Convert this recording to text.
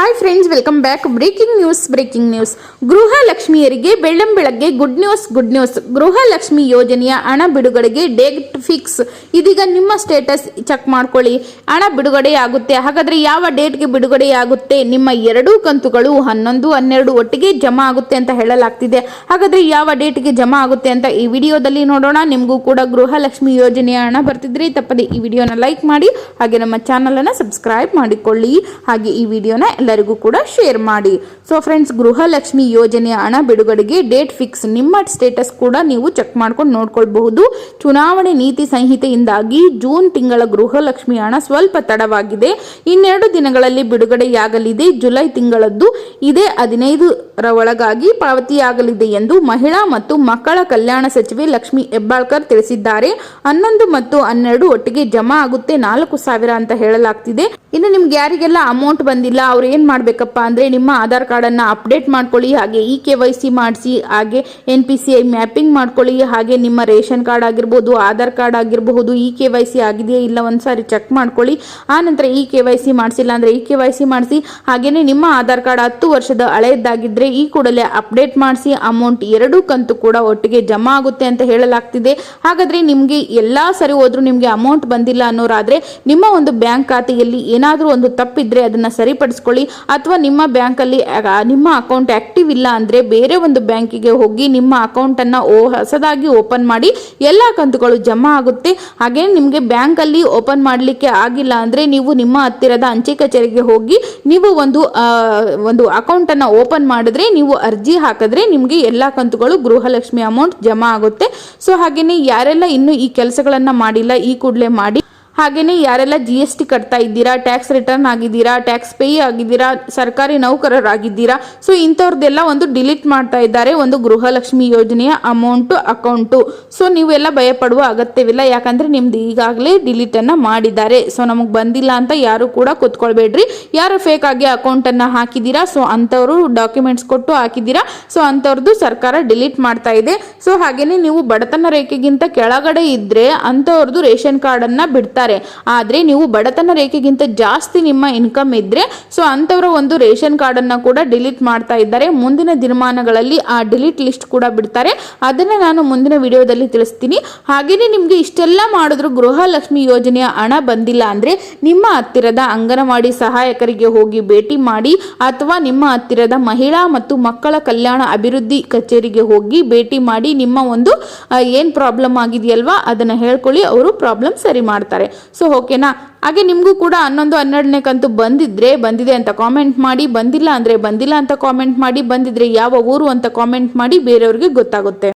Hi friends welcome back breaking news breaking news ಗೃಹ ಲಕ್ಷ್ಮಿಯರಿಗೆ ಬೆಳ್ಳಂ ಬೆಳಗ್ಗೆ ಗುಡ್ ನ್ಯೂಸ್ ಗುಡ್ ನ್ಯೂಸ್ ಗೃಹ ಲಕ್ಷ್ಮಿ ಯೋಜನೆಯ ಹಣ ಬಿಡುಗಡೆಗೆ ಡೇಟ್ ಫಿಕ್ಸ್ ಇದೀಗ ನಿಮ್ಮ ಸ್ಟೇಟಸ್ ಚೆಕ್ ಮಾಡ್ಕೊಳ್ಳಿ. ಹಣ ಬಿಡುಗಡೆ ಆಗುತ್ತೆ ಹಾಗಾದ್ರೆ ಯಾವ ಡೇಟ್ಗೆ ಬಿಡುಗಡೆ ಆಗುತ್ತೆ ನಿಮ್ಮ ಎರಡೂ ಕಂತುಗಳು ಹನ್ನೊಂದು, ಹನ್ನೆರಡು ಒಟ್ಟಿಗೆ ಜಮಾ ಆಗುತ್ತೆ ಅಂತ ಹೇಳಲಾಗ್ತಿದೆ. ಹಾಗಾದ್ರೆ ಯಾವ ಡೇಟ್ಗೆ ಜಮಾ ಆಗುತ್ತೆ ಅಂತ ಈ ವಿಡಿಯೋದಲ್ಲಿ ನೋಡೋಣ. ನಿಮಗೂ ಕೂಡ ಗೃಹಲಕ್ಷ್ಮಿ ಯೋಜನೆಯ ಹಣ ಬರ್ತಿದ್ರೆ ತಪ್ಪದೆ ಈ ವಿಡಿಯೋನ ಲೈಕ್ ಮಾಡಿ. ಹಾಗೆ ನಮ್ಮ ಚಾನಲ್ ಅನ್ನ ಸಬ್ಸ್ಕ್ರೈಬ್ ಮಾಡಿಕೊಳ್ಳಿ. ಹಾಗೆ ಈ ವಿಡಿಯೋನ ಎಲ್ಲರಿಗೂ ಕೂಡ ಶೇರ್ ಮಾಡಿ. ಸೊ ಫ್ರೆಂಡ್ಸ್ ಗೃಹಲಕ್ಷ್ಮಿ ಯೋಜನೆಯ ಹಣ ಬಿಡುಗಡೆಗೆ ಡೇಟ್ ಫಿಕ್ಸ್ ನಿಮ್ಮ ಸ್ಟೇಟಸ್ ಕೂಡ ನೀವು ಚೆಕ್ ಮಾಡ್ಕೊಂಡು ನೋಡ್ಕೊಳ್ಬಹುದು. ಚುನಾವಣೆ ನೀತಿ ಸಂಹಿತೆಯಿಂದಾಗಿ ಜೂನ್ ತಿಂಗಳ ಗೃಹಲಕ್ಷ್ಮಿ ಹಣ ಸ್ವಲ್ಪ ತಡವಾಗಿದೆ. ಇನ್ನೆರಡು ದಿನಗಳಲ್ಲಿ ಬಿಡುಗಡೆಯಾಗಲಿದೆ. ಜುಲೈ ತಿಂಗಳದ್ದು ಇದೇ ರ ಒಳಗಾಗಿ ಪಾವತಿಯಾಗಲಿದೆ ಎಂದು ಮಹಿಳಾ ಮತ್ತು ಮಕ್ಕಳ ಕಲ್ಯಾಣ ಸಚಿವೆ ಲಕ್ಷ್ಮಿ ಹೆಬ್ಬಾಳ್ಕರ್ ತಿಳಿಸಿದ್ದಾರೆ. ಹನ್ನೊಂದು ಮತ್ತು ಹನ್ನೆರಡು ಒಟ್ಟಿಗೆ ಜಮಾ ಆಗುತ್ತೆ ನಾಲ್ಕು ಸಾವಿರ ಅಂತ ಹೇಳಲಾಗ್ತಿದೆ. ಇನ್ನು ನಿಮ್ಗೆ ಯಾರಿಗೆಲ್ಲ ಅಮೌಂಟ್ ಬಂದಿಲ್ಲ, ಅವ್ರು ಏನ್ ಮಾಡಬೇಕಪ್ಪ ಅಂದ್ರೆ ನಿಮ್ಮ ಆಧಾರ್ ಕಾರ್ಡನ್ನು ಅಪ್ಡೇಟ್ ಮಾಡ್ಕೊಳ್ಳಿ, ಹಾಗೆ ಇ ಕೆ ವೈ ಸಿ ಮಾಡಿಸಿ, ಹಾಗೆ N P C I mapping ಮಾಡ್ಕೊಳ್ಳಿ, ಹಾಗೆ ನಿಮ್ಮ ರೇಷನ್ ಕಾರ್ಡ್ ಆಗಿರ್ಬೋದು, ಆಧಾರ್ ಕಾರ್ಡ್ ಆಗಿರಬಹುದು ಇ ಕೆ ವೈ ಸಿ ಆಗಿದೆಯಾ ಇಲ್ಲ ಒಂದ್ಸಾರಿ ಚೆಕ್ ಮಾಡ್ಕೊಳ್ಳಿ. ಆ ನಂತರ ಇ ಕೆ ವೈ ಸಿ ಮಾಡಿಸಿಲ್ಲ ಅಂದರೆ ಇ ಕೆ ವೈ ಸಿ ಮಾಡಿಸಿ ಹಾಗೆಯೇ ನಿಮ್ಮ ಆಧಾರ್ ಕಾರ್ಡ್ ಹತ್ತು ವರ್ಷದ ಹಳೆಯದಾಗಿದ್ರೆ ಈ ಕೂಡಲೇ ಅಪ್ಡೇಟ್ ಮಾಡಿಸಿ, ಅಮೌಂಟ್ ಎರಡೂ ಕಂತು ಕೂಡ ಒಟ್ಟಿಗೆ ಜಮಾ ಆಗುತ್ತೆ ಅಂತ ಹೇಳಲಾಗ್ತಿದೆ. ಹಾಗಾದ್ರೆ ನಿಮಗೆ ಎಲ್ಲ ಸರಿ ಹೋದರೂ ನಿಮಗೆ ಅಮೌಂಟ್ ಬಂದಿಲ್ಲ ಅನ್ನೋರಾದರೆ ನಿಮ್ಮ ಒಂದು ಬ್ಯಾಂಕ್ ಖಾತೆಯಲ್ಲಿ ಏನಾದರೂ ಒಂದು ತಪ್ಪಿದ್ರೆ ಅದನ್ನ ಸರಿಪಡಿಸ್ಕೊಳ್ಳಿ. ಅಥವಾ ನಿಮ್ಮ ಬ್ಯಾಂಕಲ್ಲಿ ನಿಮ್ಮ ಅಕೌಂಟ್ ಆಕ್ಟಿವ್ ಇಲ್ಲ ಅಂದ್ರೆ ಬೇರೆ ಒಂದು ಬ್ಯಾಂಕಿಗೆ ಹೋಗಿ ನಿಮ್ಮ ಅಕೌಂಟನ್ನು ಓ- ಹೊಸದಾಗಿ ಓಪನ್ ಮಾಡಿ ಎಲ್ಲ ಕಂತುಗಳು ಜಮಾ ಆಗುತ್ತೆ. ಹಾಗೆ ನಿಮಗೆ ಬ್ಯಾಂಕಲ್ಲಿ ಓಪನ್ ಮಾಡಲಿಕ್ಕೆ ಆಗಿಲ್ಲ ಅಂದ್ರೆ ನೀವು ನಿಮ್ಮ ಹತ್ತಿರದ ಅಂಚೆ ಕಚೇರಿಗೆ ಹೋಗಿ ನೀವು ಒಂದು ಒಂದು ಅಕೌಂಟ್ ಅನ್ನ ಓಪನ್ ಮಾಡಿದ್ರೆ ನೀವು ಅರ್ಜಿ ಹಾಕಿದ್ರೆ ನಿಮಗೆ ಎಲ್ಲ ಕಂತುಗಳು ಗೃಹಲಕ್ಷ್ಮಿ ಅಮೌಂಟ್ ಜಮಾ ಆಗುತ್ತೆ. ಸೊ ಹಾಗೆಯೇ ಯಾರೆಲ್ಲ ಇನ್ನು ಈ ಕೆಲಸಗಳನ್ನು ಮಾಡಿಲ್ಲ, ಈ ಕೂಡಲೇ ಮಾಡಿ ಹಾಗೇನೆ ಯಾರೆಲ್ಲ ಜಿ ಎಸ್ ಟಿ ಕಟ್ತಾ ಇದ್ದೀರಾ ಟ್ಯಾಕ್ಸ್ ರಿಟರ್ನ್ ಆಗಿದ್ದೀರಾ ಟ್ಯಾಕ್ಸ್ ಪೇ ಆಗಿದ್ದೀರಾ, ಸರ್ಕಾರಿ ನೌಕರರಾಗಿದ್ದೀರಾ ಸೊ ಇಂಥವ್ರದ್ದೆಲ್ಲ ಒಂದು ಡಿಲೀಟ್ ಮಾಡ್ತಾ ಇದ್ದಾರೆ, ಒಂದು ಗೃಹಲಕ್ಷ್ಮಿ ಯೋಜನೆಯ ಅಮೌಂಟು ಅಕೌಂಟು ಸೊ ನೀವೆಲ್ಲ ಭಯಪಡುವ ಅಗತ್ಯವಿಲ್ಲ, ಯಾಕಂದ್ರೆ ನಿಮ್ದು ಈಗಾಗಲೇ ಡಿಲೀಟ್ ಅನ್ನ ಮಾಡಿದ್ದಾರೆ. ಸೊ ನಮಗೆ ಬಂದಿಲ್ಲ ಅಂತ ಯಾರು ಕೂಡ ಕೂತ್ಕೊಳ್ಬೇಡ್ರಿ. ಯಾರು ಫೇಕ್ ಆಗಿ ಅಕೌಂಟ್ ಅನ್ನ ಹಾಕಿದ್ದೀರಾ ಸೊ ಅಂಥವರು ಡಾಕ್ಯುಮೆಂಟ್ಸ್ ಕೊಟ್ಟು ಹಾಕಿದ್ದೀರಾ ಸೊ ಅಂಥವ್ರದ್ದು ಸರ್ಕಾರ ಡಿಲೀಟ್ ಮಾಡ್ತಾ ಇದೆ. ಸೊ ಹಾಗೇನೆ ನೀವು ಬಡತನ ರೇಖೆಗಿಂತ ಕೆಳಗಡೆ ಇದ್ದರೆ ಅಂಥವ್ರದ್ದು ರೇಷನ್ ಕಾರ್ಡ್ ಅನ್ನ ಬಿಡ್ತಾರೆ ಆದ್ರೆ ನೀವು ಬಡತನ ರೇಖೆಗಿಂತ ಜಾಸ್ತಿ ನಿಮ್ಮ ಇನ್ಕಮ್ ಇದ್ರೆ ಸೊ ಅಂತವರ ಒಂದು ರೇಷನ್ ಕಾರ್ಡ್ ಅನ್ನ ಕೂಡ ಡಿಲೀಟ್ ಮಾಡ್ತಾ ಇದ್ದಾರೆ. ಮುಂದಿನ ದಿನಮಾನಗಳಲ್ಲಿ ಆ ಡಿಲೀಟ್ ಲಿಸ್ಟ್ ಕೂಡ ಬಿಡ್ತಾರೆ. ಅದನ್ನ ನಾನು ಮುಂದಿನ ವಿಡಿಯೋದಲ್ಲಿ ತಿಳಿಸ್ತೀನಿ. ಹಾಗೆಯೇ ನಿಮ್ಗೆ ಇಷ್ಟೆಲ್ಲ ಮಾಡಿದ್ರು ಗೃಹಲಕ್ಷ್ಮಿ ಯೋಜನೆಯ ಹಣ ಬಂದಿಲ್ಲ ಅಂದ್ರೆ ನಿಮ್ಮ ಹತ್ತಿರದ ಅಂಗನವಾಡಿ ಸಹಾಯಕರಿಗೆ ಹೋಗಿ ಭೇಟಿ ಮಾಡಿ, ಅಥವಾ ನಿಮ್ಮ ಹತ್ತಿರದ ಮಹಿಳಾ ಮತ್ತು ಮಕ್ಕಳ ಕಲ್ಯಾಣ ಅಭಿವೃದ್ಧಿ ಕಚೇರಿಗೆ ಹೋಗಿ ಭೇಟಿ ಮಾಡಿ ನಿಮ್ಮ ಒಂದು ಏನ್ ಪ್ರಾಬ್ಲಮ್ ಆಗಿದೆಯಲ್ವಾ, ಅದನ್ನ ಹೇಳ್ಕೊಳ್ಳಿ. ಅವರು ಪ್ರಾಬ್ಲಮ್ ಸರಿ ಮಾಡ್ತಾರೆ. ಸೊ ಓಕೆನಾ ಹಾಗೆ ನಿಮಗೂ ಕೂಡ ಹನ್ನೊಂದು, ಹನ್ನೆರಡನೇ ಕಂತು ಬಂದಿದ್ರೆ, ಬಂದಿದೆ ಅಂತ ಕಾಮೆಂಟ್ ಮಾಡಿ, ಬಂದಿಲ್ಲ ಅಂದರೆ ಬಂದಿಲ್ಲ ಅಂತ ಕಾಮೆಂಟ್ ಮಾಡಿ, ಬಂದಿದ್ರೆ ಯಾವ ಊರು ಅಂತ ಕಾಮೆಂಟ್ ಮಾಡಿ ಬೇರೆಯವ್ರಿಗೆ ಗೊತ್ತಾಗುತ್ತೆ.